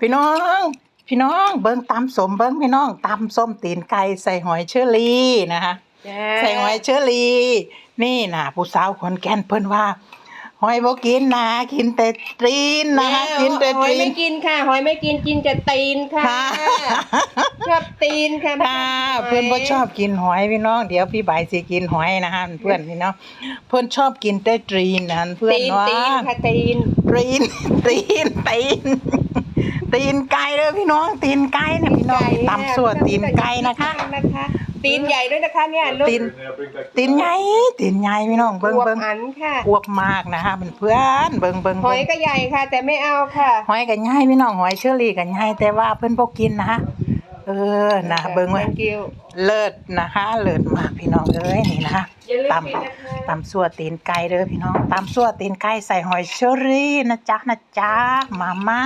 พี่น้อง พี่น้องเบิ้งตำสมเบิ้งพี่น้องตำส้มตีนไก่ใส่หอยเชอรี่นะคะใส่หอยเชอรี่นี่นะผู้สาวคนแก่นเพิ่นว่าหอยบ่กินนะกินแต่ตีนนะคะกินแต่หอยตีไม่นกินค่ะ หอยไม่กินกินแต่ตีนค่ะค่ะชอบตีนค่ะค่ะเพื่อนบ่ชอบกินหอยพี่น้องเดี๋ยวพี่ใบายสิกินหอยนะคะเพื่อนพี่น้องเพื่อนชอบกินแต่ตีนนะเพื่อนตีนว่าตีนค่ะตีนตีนตีนตีน ตีนไก่เด้อพี่น้องตีนไก่เนี่ยพี่น้องตำสั่วตีนไก่นะคะนะคะตีนใหญ่ด้วยนะคะเนี่ยลูกตีนตีนใหญ่ตีนใหญ่พี่น้องเบิ่งอวบเบิ่งอันค่ะอวบมากนะคะเพื่อนๆเบิ่งเบิ่งหอเบิ่ยงก็ใหญ่ค่ะ แต่ไม่เอาค่ะหอยกันง่ายพี่น้องหอยเชอรี่กันง่ายแต่ว่าเพิ่นบ่กินนะคะเออนะเบิ่งไว้ Thank you เลิศนะคะ เลิศมากพี่น้องเอ้ยนี่นะคะอย่าลืมตปิดนะคะำตำซั่วตีนไก่เด้อพี่น้องตำซั่วตีนไก่ใส่หอยเชอรี่นะจ๊ะนะจ๊ะมามา